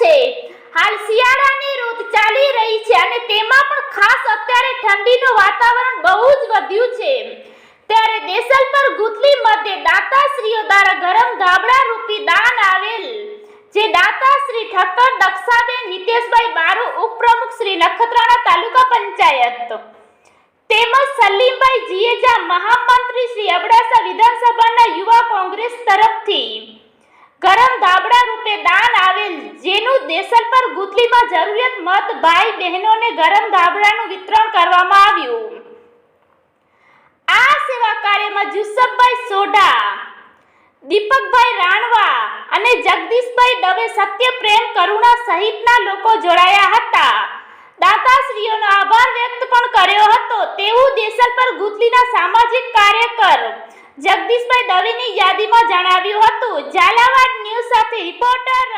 છે. હાલ શિયાળાની ઋત ચાલી રહી છે અને તેમાં પણ ખાસ અત્યારે ઠંડીનું વાતાવરણ બહુ જ વધ્યું છે. ત્યારે દેસલ પર ગુથલી મધ્યે દાતાશ્રીઓ દ્વારા ગરમ ગાબડા રૂપી દાન આવેલ, જે દાતાશ્રી ઠક્કર દક્ષાબેન હિતેશભાઈ બારુ, ઉપપ્રમુખ શ્રી નખત્રાણા તાલુકા પંચાયત. તેમજ સલીમભાઈ જીએજા મહામંત્રી શ્રી અબડાસા વિધાનસભાના યુવા કોંગ્રેસ તરફથી. દેસલ પર ગુથલીમાં જરૂરિયાતમંદ ભાઈ બહેનોને ગરમ ગાબડાનું વિતરણ કરવામાં આવ્યું. આ સેવા કાર્યમાં જુસબભાઈ સોઢા, દીપકભાઈ રાણવા અને જગદીશભાઈ દવે સત્ય પ્રેમ કરુણા સહિતના લોકો જોડાયા હતા. દાતાશ્રીઓનો આભાર વ્યક્ત પણ કર્યો હતો. તેવું દેસલ પર ગુથલીના સામાજિક કાર્યકર જગદીશભાઈ દવેની યાદીમાં જણાવ્યું હતું. ઝાલાવાડ ન્યૂઝ સાથે રિપોર્ટર